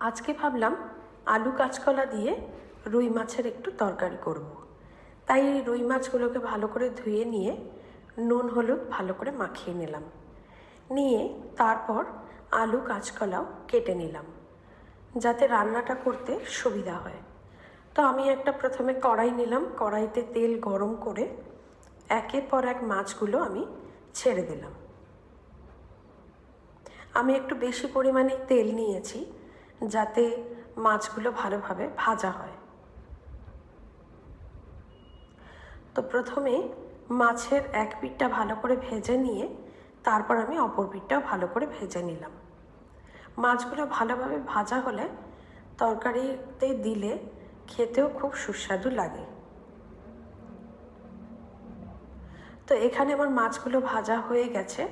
আজকে ভাবলাম আলু কাঁচকলা দিয়ে রুই মাছের একটু তরকারি করব। তাই রুই মাছগুলোকে ভালো করে ধুয়ে নিয়ে নুন, হলুদ ভালো করে মাখিয়ে নিলাম। নিয়ে তারপর আলু কাঁচকলাও কেটে নিলাম, যাতে রান্নাটা করতে সুবিধা হয়। তো আমি একটা প্রথমে কড়াই নিলাম, কড়াইতে তেল গরম করে একের পর এক মাছগুলো আমি ছেড়ে দিলাম। আমি একটু বেশি পরিমাণে তেল নিয়েছি যাতে মাছগুলো ভালোভাবে ভাজা হয়। তো প্রথমে মাছের এক পিঠটা ভালো করে ভেজে নিয়ে তারপর আমি অপর পিঠটাও ভালো করে ভেজে নিলাম। মাছগুলো ভালোভাবে ভাজা হলে তরকারিতে দিলে খেতেও খুব সুস্বাদু লাগে। তো এখানে আমার মাছগুলো ভাজা হয়ে গেছে।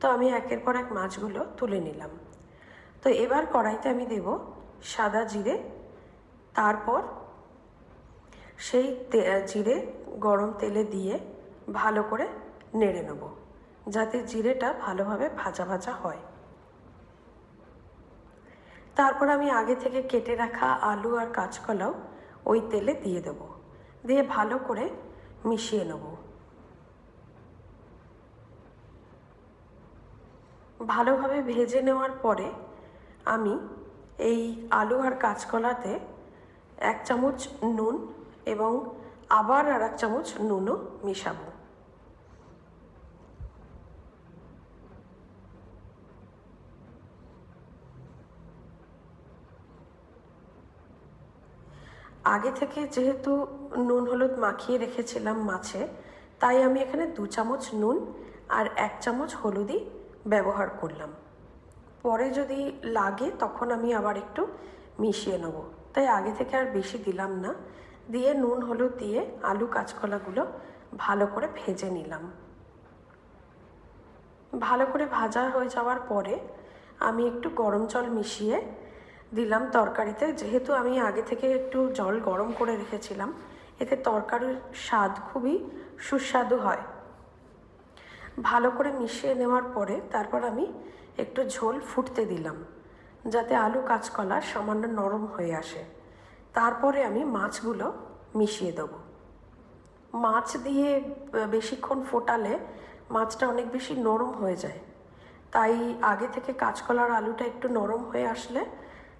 তো আমি একের পর এক মাছগুলো তুলে নিলাম। তো এবার কড়াইতে আমি দেব সাদা জিরে, তারপর সেই জিরে গরম তেলে দিয়ে ভালো করে নেড়ে নেব, যাতে জিরেটা ভালোভাবে ভাজা ভাজা হয়। তারপর আমি আগে থেকে কেটে রাখা আলু আর কাঁচকলাও ওই তেলে দিয়ে দেব, দিয়ে ভালো করে মিশিয়ে নেব। ভালোভাবে ভেজে নেওয়ার পরে আমি এই আলু আর কাঁচকলাতে এক চামচ নুন এবং আবার আর এক চামচ নুনও মিশাবো। আগে থেকে যেহেতু নুন হলুদ মাখিয়ে রেখেছিলাম মাছে, তাই আমি এখানে দু চামচ নুন আর এক চামচ হলুদই ব্যবহার করলাম। পরে যদি লাগে, তখন আমি আবার একটু মিশিয়ে নেব। তাই আগে থেকে আর বেশি দিলাম না। দিয়ে নুন, হলুদ দিয়ে আলু কাঁচকলাগুলো ভালো করে ভেজে নিলাম। ভালো করে ভাজা হয়ে যাওয়ার পরে আমি একটু গরম জল মিশিয়ে দিলাম তরকারিতে। যেহেতু আমি আগে থেকে একটু জল গরম করে রেখেছিলাম, এতে তরকারির স্বাদ খুবই সুস্বাদু হয়। ভালো করে মিশিয়ে নেওয়ার পরে তারপর আমি একটু ঝোল ফুটতে দিলাম, যাতে আলু কাঁচকলা সামান্য নরম হয়ে আসে। তারপরে আমি মাছগুলো মিশিয়ে দেব। মাছ দিয়ে বেশিক্ষণ ফোটালে মাছটা অনেক বেশি নরম হয়ে যায়। তাই আগে থেকে কাঁচকলার আলুটা একটু নরম হয়ে আসলে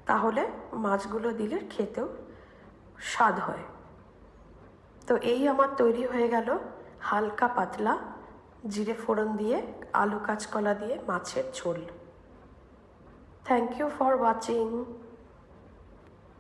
তাহলে মাছগুলো দিলে খেতেও স্বাদ হয়। তো এই আমার তৈরি হয়ে গেল হালকা পাতলা জিরে ফোড়ন দিয়ে আলু কাঁচকলা দিয়ে মাছের ঝোল। Thank you for watching